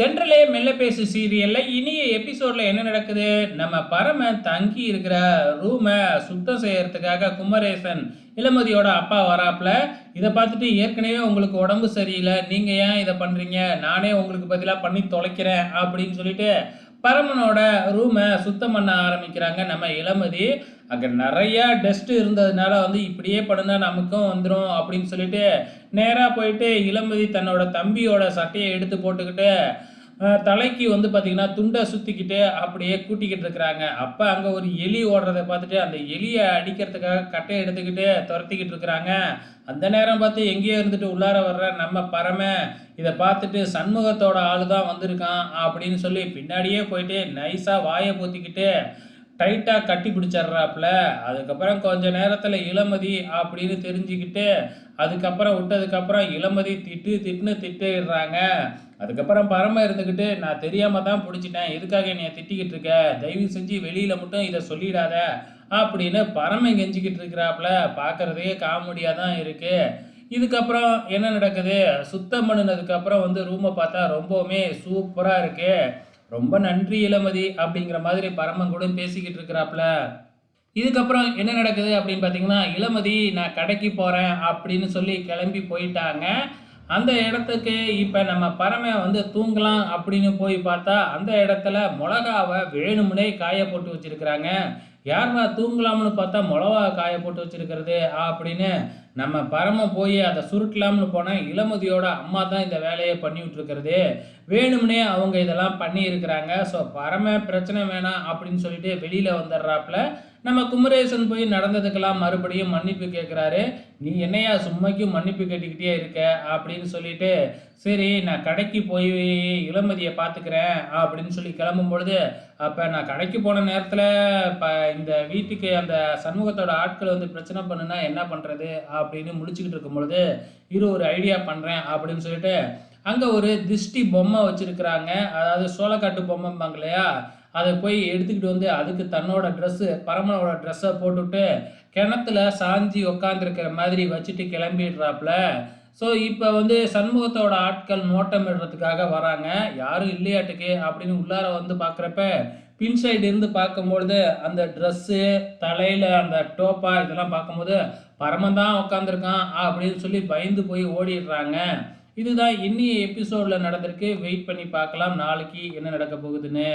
தென்றலே மெல்ல பேசு சீரியல்ல. இனிய எபிசோட்ல என்ன நடக்குது? நம்ம பரம தங்கி இருக்கிற ரூமை சுத்தம் செய்யறதுக்காக குமரேசன் இளமதியோட அப்பா வராப்புல. இதை பார்த்துட்டு ஏற்கனவே உங்களுக்கு உடம்பு சரியில்லை. நீங்க ஏன் இதை பண்றீங்க? நானே உங்களுக்கு பதிலாக பண்ணி தொலைக்கிறேன் அப்படின்னு சொல்லிட்டு பரமனோட ரூமை சுத்தம் பண்ண ஆரம்பிக்கிறாங்க நம்ம இளமதி. அங்கே நிறையா டஸ்ட்டு இருந்ததுனால வந்து இப்படியே படுந்தால் நமக்கும் வந்துடும் அப்படின்னு சொல்லிட்டு நேராக போயிட்டு இளமதி தன்னோட தம்பியோட சட்டையை எடுத்து போட்டுக்கிட்டு தலைக்கு வந்து பார்த்திங்கன்னா துண்டை சுற்றிக்கிட்டு அப்படியே கூட்டிக்கிட்டு இருக்கிறாங்க. அப்போ அங்கே ஒரு எலி ஓடுறத பார்த்துட்டு அந்த எலியை அடிக்கிறதுக்காக கட்டையை எடுத்துக்கிட்டு துரத்திக்கிட்டு இருக்கிறாங்க. அந்த நேரம் பார்த்து எங்கேயோ இருந்துட்டு உள்ளார வர்ற நம்ம பரம இதை பார்த்துட்டு சண்முகத்தோட ஆளு தான் வந்திருக்கான் அப்படின்னு சொல்லி பின்னாடியே போயிட்டு நைஸாக வாயை பொத்திக்கிட்டு டைட்டாக கட்டி பிடிச்சிட்றாப்புல. அதுக்கப்புறம் கொஞ்ச நேரத்தில் இளமதி அப்படின்னு தெரிஞ்சுக்கிட்டு அதுக்கப்புறம் விட்டதுக்கப்புறம் இளமதி திட்டு திட்டுன்னு திட்டிடுறாங்க. அதுக்கப்புறம் பரம இருந்துக்கிட்டு நான் தெரியாமல் தான் பிடிச்சிட்டேன். எதுக்காக என்னைய திட்டிக்கிட்டு இருக்க? தயவு செஞ்சு வெளியில் மட்டும் இதை சொல்லிடாத. அப்படின்னு பரமை கெஞ்சிக்கிட்டு இருக்கிறாப்புல. பார்க்குறதே காமெடியாக தான் இருக்குது இதுக்கப்புறம் என்ன நடக்குது? சுத்தம் பண்ணினதுக்கப்புறம் வந்து ரூமை பார்த்தா ரொம்பவுமே சூப்பராக இருக்குது ரொம்ப நன்றி இளமதி அப்படிங்கிற மாதிரி பரமன் கூட பேசிக்கிட்டு இருக்கிறாப்புல. இதுக்கப்புறம் என்ன நடக்குது அப்படின்னு பார்த்தீங்கன்னா இளமதி நான் கடைக்கு போகிறேன் அப்படின்னு சொல்லி கிளம்பி போயிட்டாங்க. அந்த இடத்துக்கு இப்போ நம்ம பரம வந்து தூங்கலாம் அப்படின்னு போய் பார்த்தா அந்த இடத்துல மிளகாவை வேணும்னே காய போட்டு வச்சிருக்கிறாங்க. யாருன்னா தூங்கலாம்னு பார்த்தா மொளவா காய போட்டு வச்சுருக்கிறது அப்படின்னு நம்ம பரம போய் அதை சுருட்டலாம்னு போனால் இளமதியோட அம்மா தான் இந்த வேலையை பண்ணி விட்டுருக்கிறது வேணும்னே அவங்க இதெல்லாம் பண்ணியிருக்கிறாங்க. ஸோ பரம பிரச்சனை வேணாம் அப்படின்னு சொல்லிட்டு வெளியில் வந்துடுறாப்புல. நம்ம குமரேசன் போய் நடந்ததுக்கெல்லாம் மறுபடியும் மன்னிப்பு கேட்குறாரு. நீ என்னையா சும்மைக்கும் மன்னிப்பு கேட்டுக்கிட்டே இருக்க அப்படின்னு சொல்லிட்டு சரி நான் கடைக்கு போய் இளமதியை பார்த்துக்கிறேன் அப்படின்னு சொல்லி கிளம்பும் பொழுது அப்போ நான் கடைக்கு போன நேரத்தில் இப்போ இந்த வீட்டுக்கு அந்த சண்முகத்தோட ஆட்கள் வந்து பிரச்சனை பண்ணுனா என்ன பண்ணுறது அப்படின்னு முடிச்சுக்கிட்டு இருக்கும் பொழுது இரு ஒரு ஐடியா பண்ணுறேன் அப்படின்னு சொல்லிட்டு அங்கே ஒரு திஷ்டி பொம்மை வச்சுருக்குறாங்க. அதாவது சோளக்காட்டு பொம்மைம்பாங்க இல்லையா? அதை போய் எடுத்துக்கிட்டு வந்து அதுக்கு தன்னோட ட்ரெஸ்ஸு பரமனோட ட்ரெஸ்ஸை போட்டுவிட்டு கிணத்துல சாஞ்சி உக்காந்துருக்கிற மாதிரி வச்சுட்டு கிளம்பிடுறாப்புல ஸோ இப்போ வந்து சண்முகத்தோட ஆட்கள் நோட்டமிடுறதுக்காக வராங்க. யாரும் இல்லையாட்டுக்கு அப்படின்னு உள்ளார வந்து பார்க்குறப்ப பின் சைடு இருந்து பார்க்கும்பொழுது அந்த ட்ரெஸ்ஸு தலையில் அந்த டோப்பா இதெல்லாம் பார்க்கும்போது பரமந்தான் உட்காந்துருக்கான் அப்படின்னு சொல்லி பயந்து போய் ஓடிடுறாங்க. இதுதான் இன்னி எபிசோடில் நடந்திருக்கு. வெயிட் பண்ணி பார்க்கலாம். நாளைக்கு என்ன நடக்க போகுதுன்னு.